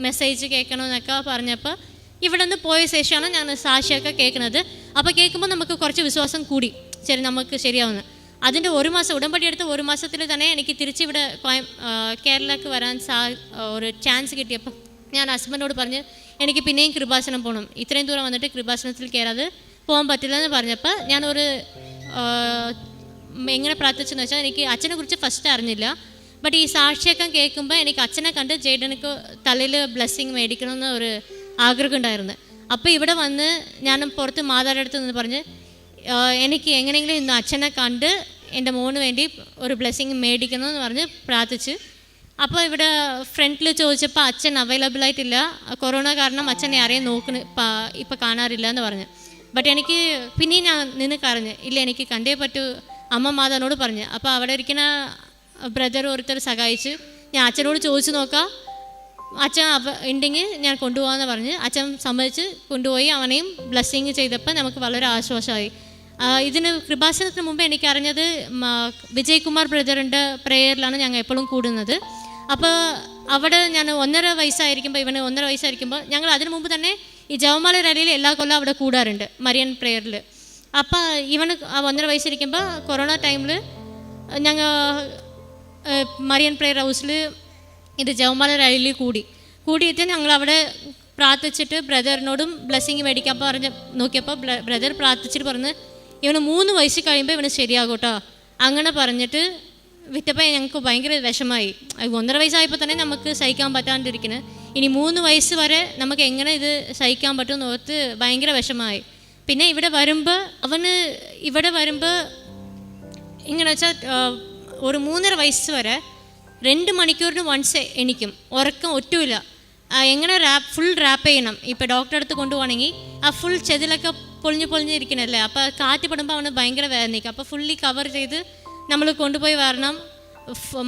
മെസ്സേജ് കേൾക്കണം എന്നൊക്കെ പറഞ്ഞപ്പോൾ ഇവിടെ നിന്ന് പോയ ശേഷമാണ് ഞാൻ സാക്ഷിയൊക്കെ കേൾക്കുന്നത്. അപ്പോൾ കേൾക്കുമ്പോൾ നമുക്ക് കുറച്ച് വിശ്വാസം കൂടി. ശരി നമുക്ക് ശരിയാവുന്നു. അതിന്റെ ഒരു മാസം ഉടമ്പടി എടുത്ത് ഒരു മാസത്തിൽ തന്നെ എനിക്ക് തിരിച്ചിവിടെ കോയം ആ, കേരളക്ക് വരാൻ സാ ഒരു ചാൻസ് കിട്ടിയപ്പോൾ ഞാൻ ഹസ്ബൻഡോട് പറഞ്ഞ് എനിക്ക് പിന്നെയും കൃപാസനം പോകണം ഇത്രയും ദൂരം വന്നിട്ട് കൃപാസനത്തിൽ കയറാതെ പോകാൻ പറ്റില്ല എന്ന് പറഞ്ഞപ്പോൾ ഞാനൊരു എങ്ങനെ പ്രാർത്ഥിച്ചെന്ന് വെച്ചാൽ എനിക്ക് അച്ഛനെ കുറിച്ച് ഫസ്റ്റ് അറിഞ്ഞില്ല. ബട്ട് ഈ സാക്ഷിയൊക്കെ കേൾക്കുമ്പോൾ എനിക്ക് അച്ഛനെ കണ്ട് ജേഡനക്ക് തലയിൽ ബ്ലെസ്സിങ് മേടിക്കണമെന്ന് ഒരു ആഗ്രഹം ഉണ്ടായിരുന്നു അപ്പോൾ ഇവിടെ വന്ന് ഞാൻ പുറത്ത് മാതാവിന്റെ അടുത്ത് നിന്ന് പറഞ്ഞ് എനിക്ക് എങ്ങനെയെങ്കിലും ഇന്ന് അച്ഛനെ കണ്ട് എന്റെ മോന് വേണ്ടി ഒരു ബ്ലെസ്സിങ് മേടിക്കണമെന്ന് പറഞ്ഞ് പ്രാർത്ഥിച്ച്. അപ്പോൾ ഇവിടെ ഫ്രണ്ടിൽ ചോദിച്ചപ്പോൾ അച്ഛൻ അവൈലബിൾ ആയിട്ടില്ല. കൊറോണ കാരണം അച്ഛനെ അറിയാൻ നോക്കണ ഇപ്പം കാണാറില്ല എന്ന് പറഞ്ഞു. ബട്ട് എനിക്ക് പിന്നെയും ഞാൻ നിന്ന് കരഞ്ഞ് ഇല്ല എനിക്ക് കണ്ടേ പറ്റൂ അമ്മ മാതാവിനോട് പറഞ്ഞു. അപ്പോൾ അവിടെ ഇരിക്കുന്ന ബ്രദർ ഒരുത്തർ സഹായിച്ച് ഞാൻ അച്ഛനോട് ചോദിച്ചു നോക്കാം. അച്ഛൻ ഉണ്ടെങ്കിൽ ഞാൻ കൊണ്ടുപോകാമെന്ന് പറഞ്ഞ് അച്ഛൻ സമ്മതിച്ച് കൊണ്ടുപോയി അവനെയും ബ്ലെസ്സിങ് ചെയ്തപ്പോൾ നമുക്ക് വളരെ ആശ്വാസമായി. ഇതിന് കൃപാസനത്തിന് മുമ്പ് എനിക്കറിഞ്ഞത് വിജയ്കുമാർ ബ്രദറിന്റെ പ്രേയറിലാണ് ഞങ്ങൾ എപ്പോഴും കൂടുന്നത്. അപ്പോൾ അവിടെ ഞാൻ ഒന്നര വയസ്സായിരിക്കുമ്പോൾ ഇവന് ഒന്നര വയസ്സായിരിക്കുമ്പോൾ ഞങ്ങൾ അതിനു മുമ്പ് തന്നെ ഈ ജവമാല റാലിയിൽ എല്ലാ കൊല്ലം അവിടെ കൂടാറുണ്ട് മരിയൻ പ്രേയറിൽ അപ്പോൾ ഇവന് ഒന്നര വയസ്സിരിക്കുമ്പോൾ കൊറോണ ടൈമിൽ ഞങ്ങൾ മരിയൻ പ്രേയർ ഹൗസിൽ ഇത് ജവമാല റാലിയിൽ കൂടി. കൂടിയിട്ട് ഞങ്ങൾ അവിടെ പ്രാർത്ഥിച്ചിട്ട് ബ്രദറിനോടും ബ്ലെസ്സിങ് മേടിക്കാൻ പറഞ്ഞ് നോക്കിയപ്പോൾ ബ്രദർ പ്രാർത്ഥിച്ചിട്ട് പറഞ്ഞ് ഇവന് മൂന്ന് വയസ്സ് കഴിയുമ്പോൾ ഇവന് ശരിയാകും കേട്ടോ അങ്ങനെ പറഞ്ഞിട്ട് വിറ്റപ്പോൾ ഞങ്ങൾക്ക് ഭയങ്കര വിഷമായി. ഒന്നര വയസ്സായപ്പോൾ തന്നെ നമുക്ക് സഹിക്കാൻ പറ്റാണ്ടിരിക്കുന്നത് ഇനി മൂന്ന് വയസ്സ് വരെ നമുക്ക് എങ്ങനെ ഇത് സഹിക്കാൻ പറ്റും എന്ന് ഓർത്ത് ഭയങ്കര വിഷമായി. പിന്നെ ഇവിടെ വരുമ്പോൾ അവന് ഇവിടെ വരുമ്പോൾ ഇങ്ങനെ വെച്ചാൽ ഒരു മൂന്നര വയസ്സ് വരെ രണ്ട് മണിക്കൂറിന് വൺസ് എണിക്കും. ഉറക്കം ഒറ്റില്ല. എങ്ങനെ റാപ്പ് ഫുൾ റാപ്പ് ചെയ്യണം. ഇപ്പോൾ ഡോക്ടറെ അടുത്ത് കൊണ്ടുപോകണമെങ്കിൽ ആ ഫുൾ ചെതിലൊക്കെ പൊളിഞ്ഞ് പൊളിഞ്ഞിരിക്കണല്ലേ അപ്പോൾ കാറ്റ് പെടുമ്പോൾ അവന് ഭയങ്കര വേദനയ്ക്കും അപ്പോൾ ഫുള്ളി കവർ ചെയ്ത് നമ്മൾ കൊണ്ടുപോയി വരണം.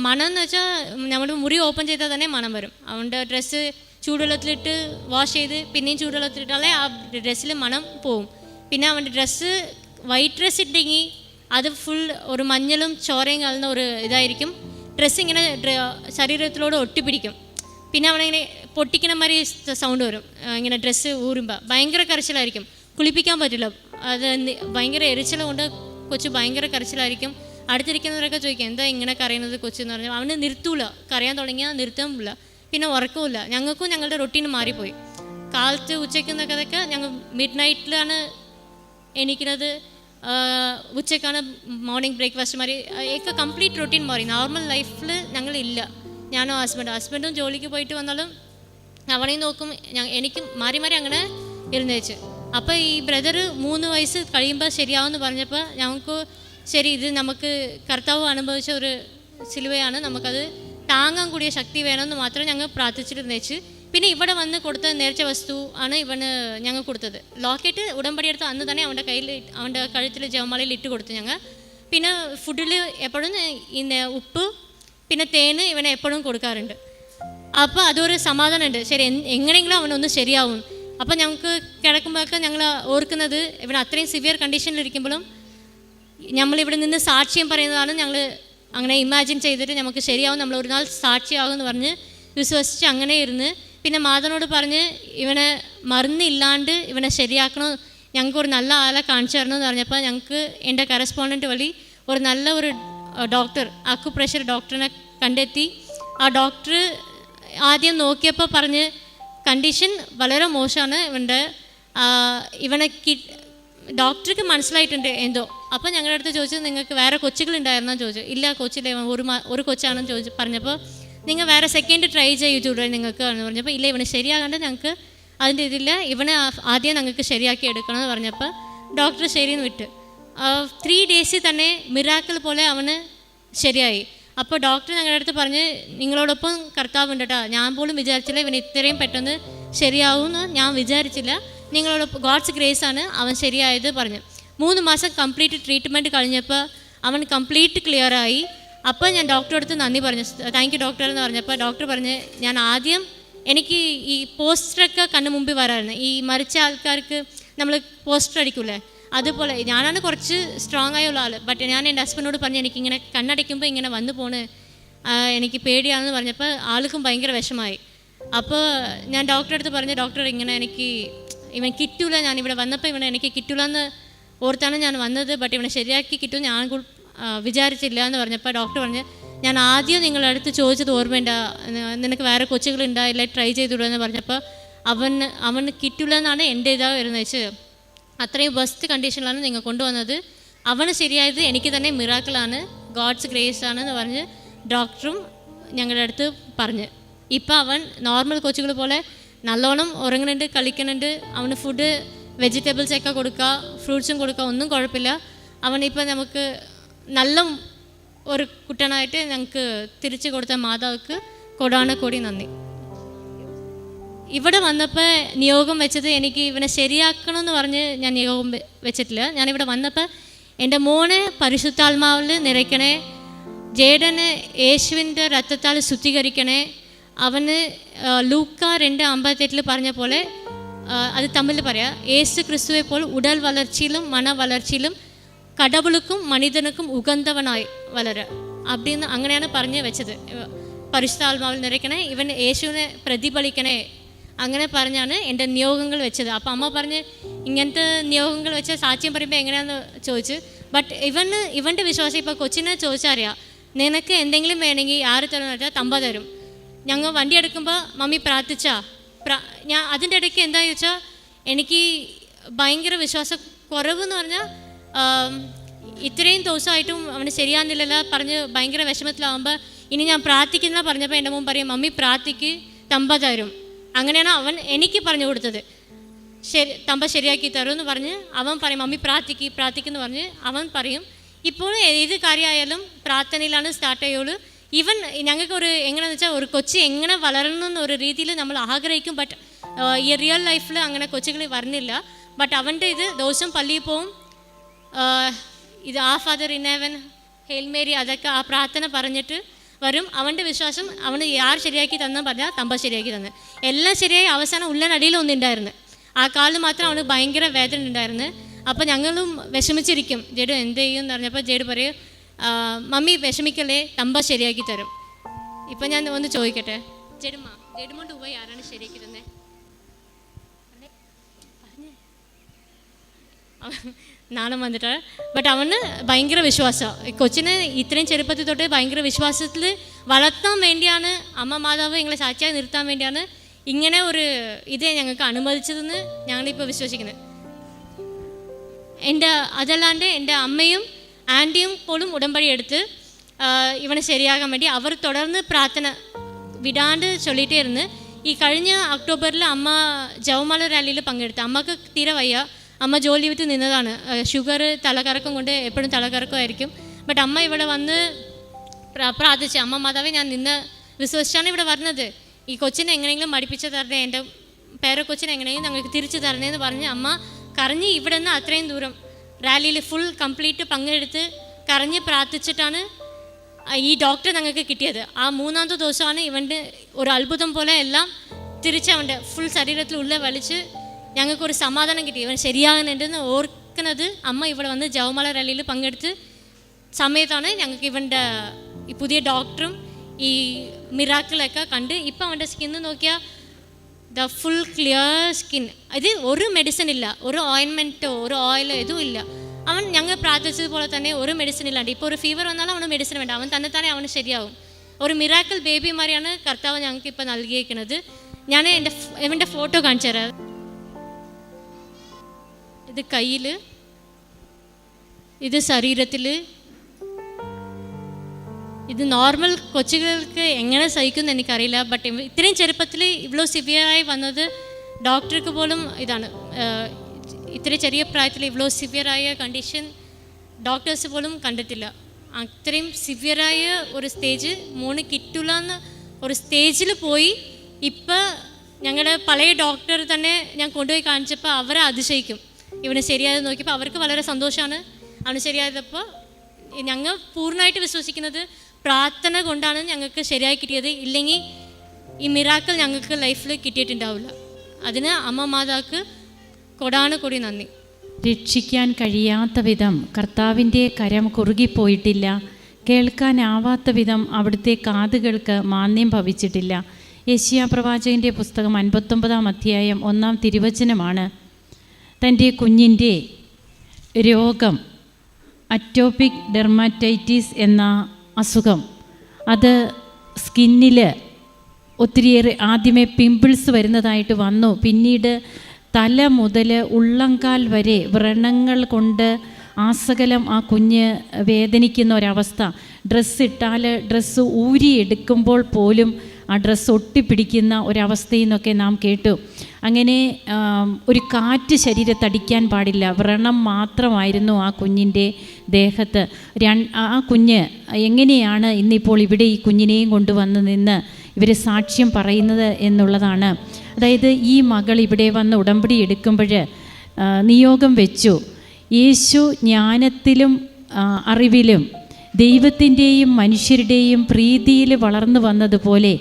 മണം എന്ന് വെച്ചാൽ നമ്മൾ മുറി ഓപ്പൺ ചെയ്താൽ തന്നെ മണം വരും. അവന്റെ ഡ്രസ്സ് ചൂടുവെള്ളത്തിലിട്ട് വാഷ് ചെയ്ത് പിന്നെയും ചൂടുവെള്ളത്തിലിട്ടാലേ ആ ഡ്രസ്സിൽ മണം പോവും. പിന്നെ അവന്റെ ഡ്രസ്സ് വൈറ്റ് ഡ്രസ്സ് ഇട്ടെങ്കിൽ അത് ഫുൾ ഒരു മഞ്ഞളും ചോരയും കലർന്ന ഒരു ഇതായിരിക്കും. ഡ്രസ്സ് ഇങ്ങനെ ശരീരത്തിലൂടെ ഒട്ടിപ്പിടിക്കും. പിന്നെ അവനിങ്ങനെ പൊട്ടിക്കണ മാതിരി സൗണ്ട് വരും. ഇങ്ങനെ ഡ്രസ്സ് ഊരുമ്പോൾ ഭയങ്കര കരച്ചിലായിരിക്കും. കുളിപ്പിക്കാൻ പറ്റില്ല. അത് ഭയങ്കര എരിച്ചില കൊണ്ട് കൊച്ചു ഭയങ്കര കരച്ചിലായിരിക്കും. അടുത്തിരിക്കുന്നവരൊക്കെ ചോദിക്കും എന്താ ഇങ്ങനെ കരയുന്നത് കൊച്ചു? എന്ന് പറഞ്ഞാൽ അവന് നിർത്തൂല. കരയാൻ തുടങ്ങിയാൽ നിർത്തുമില്ല പിന്നെ ഉറക്കമില്ല ഞങ്ങൾക്കും ഞങ്ങളുടെ റൊട്ടീൻ മാറിപ്പോയി. കാലത്ത് ഉച്ചയ്ക്ക് എന്നൊക്കെ ഞങ്ങൾ മിഡ് നൈറ്റിലാണ് എണീക്കുന്നത്. ഉച്ചക്കാണ് മോർണിംഗ് ബ്രേക്ക്ഫാസ്റ്റ് മാറി. ഒക്കെ കംപ്ലീറ്റ് റൊട്ടീൻ മാറി. നോർമൽ ലൈഫിൽ ഞങ്ങളില്ല. ഞാനോ ഹസ്ബൻഡ് ഹസ്ബൻഡും ജോലിക്ക് പോയിട്ട് വന്നാലും അവനെയും നോക്കും. എനിക്കും എനിക്ക് മാറി മാറി അങ്ങനെ ഇരുന്നേച്ച് അപ്പോൾ ഈ ബ്രദർ മൂന്ന് വയസ്സ് കഴിയുമ്പോൾ ശരിയാവുമെന്ന് പറഞ്ഞപ്പോൾ ഞങ്ങൾക്ക് ശരി ഇത് നമുക്ക് കർത്താവ് അനുഭവിച്ച ഒരു സിലുവയാണ് നമുക്കത് താങ്ങാൻ കൂടിയ ശക്തി വേണമെന്ന് മാത്രം ഞങ്ങൾ പ്രാർത്ഥിച്ചിരുന്നേച്ച്. പിന്നെ ഇവിടെ വന്ന് കൊടുത്ത നേർച്ച വസ്തു ആണ് ഇവന് ഞങ്ങൾ കൊടുത്തത്. ലോക്കറ്റ് ഉടമ്പടി എടുത്ത് അന്ന് തന്നെ അവന്റെ കയ്യിൽ അവന്റെ കഴുത്തിൽ ജവമാലയിൽ ഇട്ട് കൊടുത്തു ഞങ്ങൾ. പിന്നെ ഫുഡിൽ എപ്പോഴും ഇന്ന് ഉപ്പ് പിന്നെ തേന് ഇവനെ എപ്പോഴും കൊടുക്കാറുണ്ട്. അപ്പോൾ അതൊരു സമാധാനമുണ്ട്. ശരി എങ്ങനെയെങ്കിലും അവനൊന്ന് ശരിയാവും. അപ്പോൾ ഞങ്ങൾക്ക് കിടക്കുമ്പോഴൊക്കെ ഞങ്ങൾ ഓർക്കുന്നത് ഇവൻ അത്രയും സിവിയർ കണ്ടീഷനിലിരിക്കുമ്പോഴും നമ്മളിവിടെ നിന്ന് സാക്ഷ്യം പറയുന്നതാണ് ഞങ്ങൾ അങ്ങനെ ഇമാജിൻ ചെയ്തിട്ട് നമുക്ക് ശരിയാവും. നമ്മൾ ഒരു നാൾ സാക്ഷിയാകും എന്ന് പറഞ്ഞ് വിശ്വസിച്ച് അങ്ങനെ ഇരുന്ന് പിന്നെ മാതനോട് പറഞ്ഞ് ഇവനെ മരുന്നില്ലാണ്ട് ഇവനെ ശരിയാക്കണോ ഞങ്ങൾക്ക് ഒരു നല്ല ആളെ കാണിച്ചു തരണം എന്ന് പറഞ്ഞപ്പോൾ ഞങ്ങൾക്ക് എന്റെ കറസ്പോണ്ടന്റ് വഴി ഒരു നല്ല ഒരു ഡോക്ടർ അക്കു പ്രഷർ ഡോക്ടറിനെ കണ്ടെത്തി. ആ ഡോക്ടർ ആദ്യം നോക്കിയപ്പോൾ പറഞ്ഞ് കണ്ടീഷൻ വളരെ മോശമാണ് ഇവന്റെ ഇവനെ കി ഡോക്ടർക്ക് മനസ്സിലായിട്ടുണ്ട് എന്തോ. അപ്പോൾ ഞങ്ങളുടെ അടുത്ത് ചോദിച്ചത് നിങ്ങൾക്ക് വേറെ കൊച്ചുകളുണ്ടായിരുന്നോ? ചോദിച്ചു. ഇല്ല കൊച്ചില്ല ഒരു ഒരു കൊച്ചാണെന്ന് ചോദിച്ചു പറഞ്ഞപ്പോൾ നിങ്ങൾ വേറെ സെക്കൻഡ് ട്രൈ ചെയ്യൂ ചൂടാൻ നിങ്ങൾക്ക് എന്ന് പറഞ്ഞപ്പോൾ ഇല്ല ഇവന് ശരിയാകാണ്ട് ഞങ്ങൾക്ക് അതിന്റെ ഇതില്ല. ഇവനെ ആദ്യം ഞങ്ങൾക്ക് ശരിയാക്കി എടുക്കണം എന്ന് പറഞ്ഞപ്പോൾ ഡോക്ടർ ശരിയെന്ന് വിട്ട്. ത്രീ ഡേയ്സിൽ തന്നെ മിറാക്കിൾ പോലെ അവന് ശരിയായി. അപ്പോൾ ഡോക്ടർ ഞങ്ങളുടെ അടുത്ത് പറഞ്ഞ് നിങ്ങളോടൊപ്പം കർത്താവ് ഉണ്ട് കേട്ടോ ഞാൻ പോലും വിചാരിച്ചില്ല ഇവൻ ഇത്രയും പെട്ടെന്ന് ശരിയാവുമെന്ന് ഞാൻ വിചാരിച്ചില്ല. നിങ്ങളോടൊപ്പം ഗോഡ്സ് ഗ്രേസ് ആണ് അവൻ ശരിയായത് പറഞ്ഞു. മൂന്ന് മാസം കംപ്ലീറ്റ് ട്രീറ്റ്മെന്റ് കഴിഞ്ഞപ്പോൾ അവൻ കംപ്ലീറ്റ് ക്ലിയറായി അപ്പോൾ ഞാൻ ഡോക്ടറെ അടുത്ത് നന്ദി പറഞ്ഞു. താങ്ക് യു ഡോക്ടർ എന്ന് പറഞ്ഞപ്പോൾ ഡോക്ടർ പറഞ്ഞ് ഞാൻ ആദ്യം എനിക്ക് ഈ പോസ്റ്ററൊക്കെ കണ്ണു മുമ്പിൽ വരാമായിരുന്നു ഈ മരിച്ച ആൾക്കാർക്ക് നമ്മൾ പോസ്റ്റർ അടിക്കൂലേ? അതുപോലെ ഞാനാണ് കുറച്ച് സ്ട്രോങ് ആയുള്ള ആൾ ബട്ട് ഞാൻ എന്റെ ഹസ്ബൻഡിനോട് പറഞ്ഞു എനിക്കിങ്ങനെ കണ്ണടയ്ക്കുമ്പോൾ ഇങ്ങനെ വന്നു പോണ്. എനിക്ക് പേടിയാണെന്ന് പറഞ്ഞപ്പോൾ ആൾക്കും ഭയങ്കര വിഷമായി. അപ്പോൾ ഞാൻ ഡോക്ടറെ അടുത്ത് പറഞ്ഞു ഡോക്ടർ ഇങ്ങനെ എനിക്ക് ഇവൻ കിട്ടൂല. ഞാൻ ഇവിടെ വന്നപ്പോൾ ഇവനെ എനിക്ക് കിട്ടൂലെന്ന് ഓർത്താണ് ഞാൻ വന്നത്. ബട്ട് ഇവനെ ശരിയാക്കി കിട്ടും. ഞാൻ വിചാരിച്ചില്ല എന്ന് പറഞ്ഞപ്പോൾ ഡോക്ടർ പറഞ്ഞ് ഞാൻ ആദ്യം നിങ്ങളുടെ അടുത്ത് ചോദിച്ചത് ഓർമ്മയുണ്ട? നിനക്ക് വേറെ കൊച്ചുകൾ ഉണ്ടായില്ല ട്രൈ എന്ന് പറഞ്ഞപ്പോൾ അവന് അവന് കിട്ടില്ല എന്നാണ് എന്റെ ഇതാ വരുന്നത് വെച്ച്. അത്രയും ബെസ്റ്റ് കണ്ടീഷനിലാണ് നിങ്ങൾ കൊണ്ടുവന്നത്. അവന് ശരിയായത് എനിക്ക് തന്നെ മിറാക്കിളാണ് ഗോഡ്സ് ഗ്രേസ് ആണ് എന്ന് പറഞ്ഞ് ഡോക്ടറും ഞങ്ങളുടെ അടുത്ത് പറഞ്ഞ്. ഇപ്പം അവൻ നോർമൽ കൊച്ചുകൾ പോലെ നല്ലോണം ഉറങ്ങുന്നുണ്ട് കളിക്കുന്നുണ്ട് അവന് ഫുഡ് വെജിറ്റബിൾസ് ഒക്കെ കൊടുക്കുക ഫ്രൂട്ട്സും കൊടുക്കുക ഒന്നും കുഴപ്പമില്ല. അവനിപ്പോൾ നമുക്ക് നല്ല ഒരു കുട്ടനായിട്ട് ഞങ്ങൾക്ക് തിരിച്ചു കൊടുത്ത മാതാവിക്ക് കൊടാണ് കൂടി നന്ദി. ഇവിടെ വന്നപ്പോൾ നിയോഗം വെച്ചത് എനിക്ക് ഇവനെ ശരിയാക്കണം എന്ന് പറഞ്ഞ് ഞാൻ നിയോഗം വെച്ചിട്ടില്ല. ഞാനിവിടെ വന്നപ്പോൾ എന്റെ മോനെ പരിശുദ്ധാത്മാവിൽ നിറയ്ക്കണേ ജേഡന് യേശുവിന്റെ രക്തത്താൽ ശുദ്ധീകരിക്കണേ അവന് ലൂക്ക രണ്ട് അമ്പത്തെട്ടിൽ പറഞ്ഞ പോലെ അത് തമ്മിൽ പറയാം യേശു ക്രിസ്തുവെ പോൽ ഉടൽ വളർച്ചയിലും മന വളർച്ചയിലും കടവുളുക്കും മനിതനുക്കും ഉഗന്ധവനായി വളര அப்படின்னு അങ്ങനെയാണ് പറഞ്ഞു വെച്ചത് പരിശുദ്ധാത്മാവിൽ നിറയ്ക്കണേ ഇവൻ യേശുവിനെ പ്രതിഫലിക്കണേ അങ്ങനെ പറഞ്ഞാണ് എൻ്റെ നിയോഗങ്ങൾ വെച്ചത് അപ്പോൾ അമ്മ പറഞ്ഞ് ഇങ്ങനത്തെ നിയോഗങ്ങൾ വെച്ച സാക്ഷ്യം പറയുമ്പോൾ എങ്ങനെയാണെന്ന് ചോദിച്ചു ബട്ട് ഇവന് ഇവൻ്റെ വിശ്വാസം ഇപ്പോൾ കൊച്ചിനെ ചോദിച്ചാൽ അറിയാം നിനക്ക് എന്തെങ്കിലും വേണമെങ്കിൽ ആര് തരുമെന്ന് വെച്ചാൽ തമ്പ തരും ഞങ്ങൾ വണ്ടി എടുക്കുമ്പോൾ മമ്മി പ്രാർത്ഥിച്ചാ പ്രാ ഞാൻ അതിൻ്റെ ഇടയ്ക്ക് എന്താ ചോദിച്ചാൽ എനിക്ക് ഭയങ്കര വിശ്വാസ കുറവ് എന്ന് പറഞ്ഞാൽ ആം, ഇത്രയും ദിവസമായിട്ടും അവന് ശരിയാകുന്നില്ലല്ലോ. പറഞ്ഞ് ഭയങ്കര വിഷമത്തിലാവുമ്പോൾ ഇനി ഞാൻ പ്രാർത്ഥിക്കുന്ന പറഞ്ഞപ്പോൾ എന്റെ മോൻ പറയും മമ്മി പ്രാർത്ഥിക്ക് തമ്പ തരും. അങ്ങനെയാണ് അവൻ എനിക്ക് പറഞ്ഞു കൊടുത്തത്. ശരി തമ്പ ശരിയാക്കി തരും എന്ന് പറഞ്ഞ് അവൻ പറയും മമ്മി പ്രാർത്ഥിക്ക് പ്രാർത്ഥിക്കുന്നു പറഞ്ഞ് അവൻ പറയും. ഇപ്പോൾ ഏത് കാര്യമായാലും പ്രാർത്ഥനയിലാണ് സ്റ്റാർട്ട് ചെയ്യുള്ളൂ. ഈവൻ ഞങ്ങൾക്ക് ഒരു എങ്ങനെയാണെന്ന് വെച്ചാൽ ഒരു കൊച്ചി എങ്ങനെ വളരണം എന്നൊരു രീതിയിൽ നമ്മൾ ആഗ്രഹിക്കും ബട്ട് ഈ റിയൽ ലൈഫിൽ അങ്ങനെ കൊച്ചുകൾ വരുന്നില്ല. ബട്ട് അവന്റെ ഇത് ദിവസം പള്ളിയിൽ പോവും ഇത് ആ ഫാദർ ഇന്നേവൻ ഹെൽമേരി അതൊക്കെ ആ പ്രാർത്ഥന പറഞ്ഞിട്ട് വരും. അവന്റെ വിശ്വാസം അവന് ആർ ശരിയാക്കി തന്നെ പറഞ്ഞാൽ തമ്പ ശരിയാക്കി തന്നെ. എല്ലാം ശരിയായി അവസാനം ഉള്ളനടിയിൽ ഒന്നുണ്ടായിരുന്നു ആ കാലിൽ മാത്രം അവന് ഭയങ്കര വേദന ഉണ്ടായിരുന്നു. അപ്പോൾ ഞങ്ങളും വിഷമിച്ചിരിക്കും. ജേഡു എന്ത് ചെയ്യും എന്ന് പറഞ്ഞപ്പോൾ ജേഡു പറയും "ആ, മമ്മി വിഷമിക്കല്ലേ? തമ്പ ശരിയാക്കി തരും. ഇപ്പം ഞാൻ ഒന്ന് ചോദിക്കട്ടെ? ജെടുമ ജെടുമോണ്ട് പോയി ആരാണ് ശരിയാക്കി തന്നെ? നാണം വന്നിട്ട്. ബട്ട് അവന് ഭയങ്കര വിശ്വാസം. കൊച്ചിനെ ഇത്രയും ചെറുപ്പത്തിൽ തൊട്ട് ഭയങ്കര വിശ്വാസത്തിൽ വളർത്താൻ വേണ്ടിയാണ് അമ്മ മാതാവ് ഞങ്ങളെ സാക്ഷിയായി നിർത്താൻ വേണ്ടിയാണ് ഇങ്ങനെ ഒരു ഇത് ഞങ്ങൾക്ക് അനുവദിച്ചതെന്ന് ഞങ്ങളിപ്പോൾ വിശ്വസിക്കുന്നത് എന്റെ അതല്ലാണ്ട് എന്റെ അമ്മയും ആന്റിയും പോലും ഉടമ്പടി എടുത്ത് ഇവനെ ശരിയാകാൻ വേണ്ടി അവർ തുടർന്ന് പ്രാർത്ഥന വിടാണ്ട് ചൊല്ലിട്ടേ ഈ കഴിഞ്ഞ ഒക്ടോബറിൽ അമ്മ ജവമാല റാലിയിൽ പങ്കെടുത്തു. അമ്മയ്ക്ക് തീരെ വയ്യ. അമ്മ ജോലി വിട്ട് നിന്നതാണ്. ഷുഗർ തലകറക്കം കൊണ്ട് എപ്പോഴും തലകറക്കമായിരിക്കും. ബട്ട് അമ്മ ഇവിടെ വന്ന് പ്രാർത്ഥിച്ച് അമ്മ മാതാവേ ഞാൻ നിന്ന് വിശ്വസിച്ചാണ് ഇവിടെ വരുന്നത്. ഈ കൊച്ചിനെ എങ്ങനെയെങ്കിലും മടിപ്പിച്ച് തരണേ എന്റെ പേര കൊച്ചിനെ എങ്ങനെയെങ്കിലും ഞങ്ങൾക്ക് തിരിച്ചു തരണേന്ന് പറഞ്ഞ് അമ്മ കരഞ്ഞ് ഇവിടെ നിന്ന് അത്രയും ദൂരം റാലിയിൽ ഫുൾ കംപ്ലീറ്റ് പങ്കെടുത്ത് കരഞ്ഞ് പ്രാർത്ഥിച്ചിട്ടാണ് ഈ ഡോക്ടർ ഞങ്ങൾക്ക് കിട്ടിയത്. ആ മൂന്നാമത്തെ ദിവസമാണ് ഇവന്റെ ഒരു അത്ഭുതം പോലെ എല്ലാം തിരിച്ച് അവന്റെ ഫുൾ ശരീരത്തിൽ ഉള്ള വലിച്ച് ഞങ്ങൾക്കൊരു സമാധാനം കിട്ടി. ഇവൻ ശരിയാകുന്നുണ്ടെന്ന് ഓർക്കുന്നത് അമ്മ ഇവിടെ വന്ന് ജവമാല റാലിയിൽ പങ്കെടുത്ത് സമയത്താണ് ഞങ്ങൾക്ക് ഇവന്റെ ഈ പുതിയ ഡോക്ടറും ഈ മിറാക്കിളൊക്കെ കണ്ട് ഇപ്പം അവന്റെ സ്കിന്ന് നോക്കിയാൽ ദ ഫുൾ ക്ലിയർ സ്കിൻ. ഇത് ഒരു മെഡിസിൻ ഇല്ല. ഒരു ഓയിൻമെന്റോ ഒരു ഓയിലോ ഇതും ഇല്ല. അവൻ ഞങ്ങൾ പ്രാർത്ഥിച്ചതുപോലെ തന്നെ ഒരു മെഡിസിൻ ഇല്ലാണ്ട്. ഇപ്പോൾ ഒരു ഫീവർ വന്നാലും അവന് മെഡിസിൻ വേണ്ട. അവൻ തന്നെ തന്നെ അവന് ശരിയാവും. ഒരു മിറാക്കിൾ ബേബിമാരെയാണ് കർത്താവ് ഞങ്ങൾക്ക് ഇപ്പോൾ നൽകിയേക്കുന്നത്. ഞാൻ എന്റെ ഇവന്റെ ഫോട്ടോ കാണിച്ചു തരാം ഇത് കയ്യിൽ ഇത് ശരീരത്തിൽ ഇത് നോർമൽ കൊച്ചുകൾക്ക് എങ്ങനെ സഹിക്കുമെന്ന് എനിക്കറിയില്ല ബട്ട് ഇത്രയും ചെറുപ്പത്തിൽ ഇவ்வளோ സിവിയറായി വന്നത് ഡോക്ടർക്ക് പോലും ഇതാണ്. ഇത്ര ചെറിയ പ്രായത്തിൽ ഇவ்வளோ സിവിയറായ കണ്ടീഷൻ ഡോക്ടേഴ്സ് പോലും കണ്ടിട്ടില്ല. അത്രയും സിവിയറായ ഒരു സ്റ്റേജ് മൂന്ന് കിട്ടില്ല എന്ന ഒരു സ്റ്റേജിൽ പോയി ഇപ്പം ഞങ്ങളുടെ പഴയ ഡോക്ടർ തന്നെ ഞാൻ കൊണ്ടുപോയി കാണിച്ചപ്പോൾ അവരെ അതിശയിക്കും. ഇവന് ശരിയായത് നോക്കിയപ്പോൾ അവർക്ക് വളരെ സന്തോഷമാണ് അവന് ശരിയായതപ്പോൾ ഞങ്ങൾ പൂർണമായിട്ട് വിശ്വസിക്കുന്നത് പ്രാർത്ഥന കൊണ്ടാണ് ഞങ്ങൾക്ക് ശരിയായി കിട്ടിയത്. ഇല്ലെങ്കിൽ ഈ മിറാക്കൾ ഞങ്ങൾക്ക് ലൈഫിൽ കിട്ടിയിട്ടുണ്ടാവില്ല. അതിന് അമ്മ മാതാക്ക് കൊടാണ് കൂടി നന്ദി. രക്ഷിക്കാൻ കഴിയാത്ത വിധം കർത്താവിന്റെ കരം കുറുകിപ്പോയിട്ടില്ല. കേൾക്കാനാവാത്ത വിധം അവിടുത്തെ കാതുകൾക്ക് മാന്യം ഭവിച്ചിട്ടില്ല. യശിയ പ്രവാചകന്റെ പുസ്തകം അൻപത്തൊമ്പതാം അധ്യായം ഒന്നാം തിരുവചനമാണ്. തന്റെ കുഞ്ഞിന്റെ രോഗം അറ്റോപിക് ഡെർമാറ്റൈറ്റിസ് എന്ന അസുഖം. അത് സ്കിന്നിൽ ഒത്തിരിയേറെ ആദ്യമേ പിമ്പിൾസ് വരുന്നതായിട്ട് വന്നു. പിന്നീട് തല മുതൽ ഉള്ളങ്കാൽ വരെ വ്രണങ്ങൾ കൊണ്ട് ആസകലം ആ കുഞ്ഞ് വേദനിക്കുന്ന ഒരവസ്ഥ. ഡ്രസ്സ് ഇട്ടാൽ ഡ്രസ്സ് ഊരിയെടുക്കുമ്പോൾ പോലും ആ ഡ്രസ്സ് ഒട്ടിപ്പിടിക്കുന്ന ഒരവസ്ഥയിൽ നിന്നൊക്കെ നാം കേട്ടു. അങ്ങനെ ഒരു കാറ്റ് ശരീരത്തടിക്കാൻ പാടില്ല. വ്രണം മാത്രമായിരുന്നു ആ കുഞ്ഞിന്റെ ദേഹത്ത്. ആ കുഞ്ഞ് എങ്ങനെയാണ് ഇന്നിപ്പോൾ ഇവിടെ ഈ കുഞ്ഞിനെയും കൊണ്ടുവന്ന് നിന്ന് ഇവർ സാക്ഷ്യം പറയുന്നത് എന്നുള്ളതാണ്. അതായത് ഈ മകൾ ഇവിടെ വന്ന് ഉടമ്പടി എടുക്കുമ്പോൾ നിയോഗം വെച്ചു. യേശു ജ്ഞാനത്തിലും അറിവിലും ദൈവത്തിന്റെയും മനുഷ്യരുടെയും പ്രീതിയിൽ വളർന്നു വന്നതുപോലെ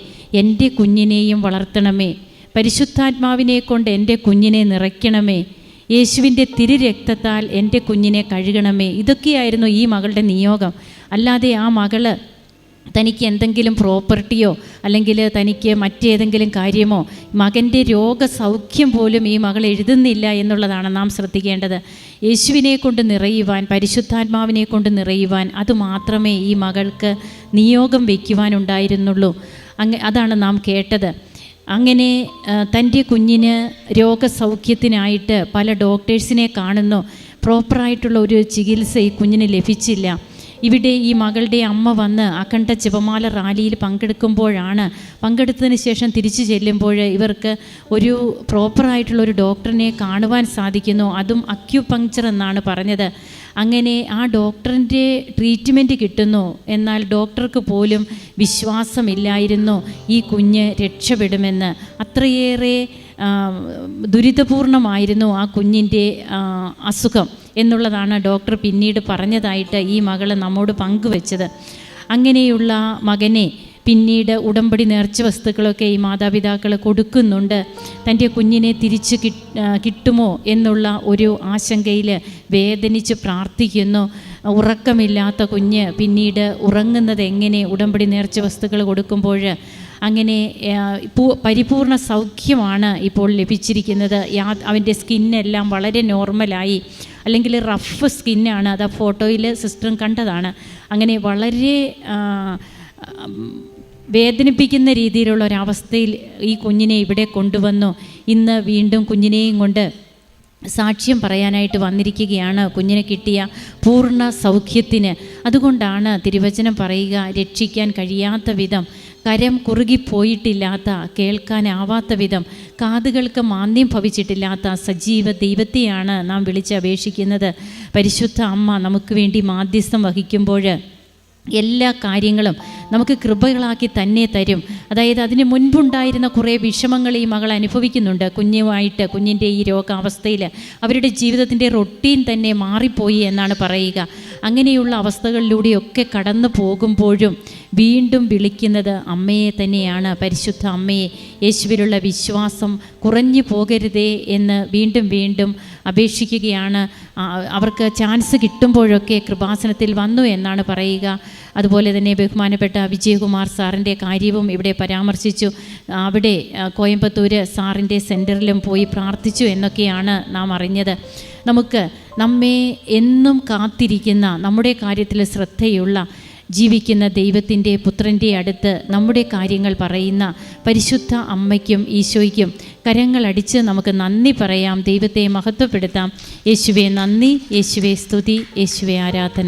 എന്റെ കുഞ്ഞിനെയും വളർത്തണമേ. പരിശുദ്ധാത്മാവിനെ കൊണ്ട് എന്റെ കുഞ്ഞിനെ നിറയ്ക്കണമേ. യേശുവിന്റെ തിരുരക്തത്താൽ എന്റെ കുഞ്ഞിനെ കഴുകണമേ. ഇതൊക്കെയായിരുന്നു ഈ മകളുടെ നിയോഗം. അല്ലാതെ ആ മകൾ തനിക്ക് എന്തെങ്കിലും പ്രോപ്പർട്ടിയോ അല്ലെങ്കിൽ തനിക്ക് മറ്റേതെങ്കിലും കാര്യമോ മകന്റെ രോഗസൗഖ്യം പോലും ഈ മകൾ എഴുതുന്നില്ല എന്നുള്ളതാണ് നാം ശ്രദ്ധിക്കേണ്ടത്. യേശുവിനെ കൊണ്ട് നിറയുവാൻ പരിശുദ്ധാത്മാവിനെ കൊണ്ട് നിറയുവാൻ അതുമാത്രമേ ഈ മകൾക്ക് നിയോഗം വയ്ക്കുവാനുണ്ടായിരുന്നുള്ളൂ. അങ്ങ് അതാണ് നാം കേട്ടത്. അങ്ങനെ തന്റെ കുഞ്ഞിന് രോഗസൗഖ്യത്തിനായിട്ട് പല ഡോക്ടേഴ്സിനെ കാണുന്നു. പ്രോപ്പറായിട്ടുള്ള ഒരു ചികിത്സ ഈ കുഞ്ഞിന് ലഭിച്ചില്ല. ഇവിടെ ഈ മകളുടെ അമ്മ വന്ന് അഖണ്ഡ ജപമാല റാലിയിൽ പങ്കെടുക്കുമ്പോഴാണ് പങ്കെടുത്തതിന് ശേഷം തിരിച്ചു ചെല്ലുമ്പോൾ ഇവർക്ക് ഒരു പ്രോപ്പറായിട്ടുള്ള ഒരു ഡോക്ടറിനെ കാണുവാൻ സാധിക്കുന്നു. അതും അക്യുപങ്ക്ചർ എന്നാണ് പറഞ്ഞത്. അങ്ങനെ ആ ഡോക്ടറിന്റെ ട്രീറ്റ്മെന്റ് കിട്ടുന്നു. എന്നാൽ ഡോക്ടർക്ക് പോലും വിശ്വാസമില്ലായിരുന്നു ഈ കുഞ്ഞ് രക്ഷപ്പെടുമെന്ന്. അത്രയേറെ ദുരിതപൂർണമായിരുന്നു ആ കുഞ്ഞിന്റെ അസുഖം. എന്നുള്ളതാണ് ഡോക്ടർ പിന്നീട് പറഞ്ഞതായിട്ട് ഈ മകൾ നമ്മോട് പങ്കുവെച്ചത്. അങ്ങനെയുള്ള മകനെ പിന്നീട് ഉടമ്പടി നേർച്ച വസ്തുക്കളൊക്കെ ഈ മാതാപിതാക്കൾ കൊടുക്കുന്നുണ്ട്. തന്റെ കുഞ്ഞിനെ തിരിച്ച് കിട്ട് കിട്ടുമോ എന്നുള്ള ഒരു ആശങ്കയിൽ വേദനിച്ച് പ്രാർത്ഥിക്കുന്നു. ഉറക്കമില്ലാത്ത കുഞ്ഞ് പിന്നീട് ഉറങ്ങുന്നത് എങ്ങനെ ഉടമ്പടി നേർച്ച വസ്തുക്കൾ കൊടുക്കുമ്പോൾ അങ്ങനെ പരിപൂർണ സൗഖ്യമാണ് ഇപ്പോൾ ലഭിച്ചിരിക്കുന്നത്. യാ അവന്റെ സ്കിന്നെല്ലാം വളരെ നോർമലായി. അല്ലെങ്കിൽ റഫ് സ്കിന്നാണ് അത് ആ ഫോട്ടോയിൽ സിസ്റ്ററും കണ്ടതാണ്. അങ്ങനെ വളരെ വേദനിപ്പിക്കുന്ന രീതിയിലുള്ള ഒരവസ്ഥയിൽ ഈ കുഞ്ഞിനെ ഇവിടെ കൊണ്ടുവന്നു. ഇന്ന് വീണ്ടും കുഞ്ഞിനെയും കൊണ്ട് സാക്ഷ്യം പറയാനായിട്ട് വന്നിരിക്കുകയാണ്. കുഞ്ഞിനെ കിട്ടിയ പൂർണ സൗഖ്യത്തിന്. അതുകൊണ്ടാണ് തിരുവചനം പറയുക രക്ഷിക്കാൻ കഴിയാത്ത വിധം കരം കുറുകിപ്പോയിട്ടില്ലാത്ത കേൾക്കാനാവാത്ത വിധം കാതുകൾക്ക് മാന്ദ്യം ഭവിച്ചിട്ടില്ലാത്ത സജീവ ദൈവത്തെയാണ് നാം വിളിച്ച് അപേക്ഷിക്കുന്നത്. പരിശുദ്ധ അമ്മ നമുക്ക് വേണ്ടി മാധ്യസ്ഥം വഹിക്കുമ്പോൾ എല്ലാ കാര്യങ്ങളും നമുക്ക് കൃപകളാക്കി തന്നെ തരും. അതായത് അതിന് മുൻപുണ്ടായിരുന്ന കുറേ വിഷമങ്ങൾ ഈ മകൾ അനുഭവിക്കുന്നുണ്ട്. കുഞ്ഞുമായിട്ട് കുഞ്ഞിന്റെ ഈ രോഗാവസ്ഥയിൽ അവരുടെ ജീവിതത്തിന്റെ റൊട്ടീൻ തന്നെ മാറിപ്പോയി എന്നാണ് പറയുക. അങ്ങനെയുള്ള അവസ്ഥകളിലൂടെയൊക്കെ കടന്നു പോകുമ്പോഴും വീണ്ടും വിളിക്കുന്നത് അമ്മയെ തന്നെയാണ്. പരിശുദ്ധ അമ്മയെ യേശുവിലുള്ള വിശ്വാസം കുറഞ്ഞു പോകരുതേ എന്ന് വീണ്ടും വീണ്ടും അപേക്ഷിക്കുകയാണ്. അവർക്ക് ചാൻസ് കിട്ടുമ്പോഴൊക്കെ കൃപാസനത്തിൽ വന്നു എന്നാണ് പറയുക. അതുപോലെ തന്നെ ബഹുമാനപ്പെട്ട വിജയകുമാർ സാറിന്റെ കാര്യവും ഇവിടെ പരാമർശിച്ചു. അവിടെ കോയമ്പത്തൂർ സാറിന്റെ സെന്ററിലും പോയി പ്രാർത്ഥിച്ചു എന്നൊക്കെയാണ് നാം അറിഞ്ഞത്. നമുക്ക് നമ്മെ എന്നും കാത്തിരിക്കുന്ന നമ്മുടെ കാര്യത്തിൽ ശ്രദ്ധയുള്ള ജീവിക്കുന്ന ദൈവത്തിന്റെ പുത്രന്റെ അടുത്ത് നമ്മുടെ കാര്യങ്ങൾ പറയുന്ന പരിശുദ്ധ അമ്മയ്ക്കും ഈശോയ്ക്കും കരങ്ങളടിച്ച് നമുക്ക് നന്ദി പറയാം. ദൈവത്തെ മഹത്വപ്പെടുത്താം. യേശുവെ നന്ദി. യേശുവെ സ്തുതി. യേശുവെ ആരാധന.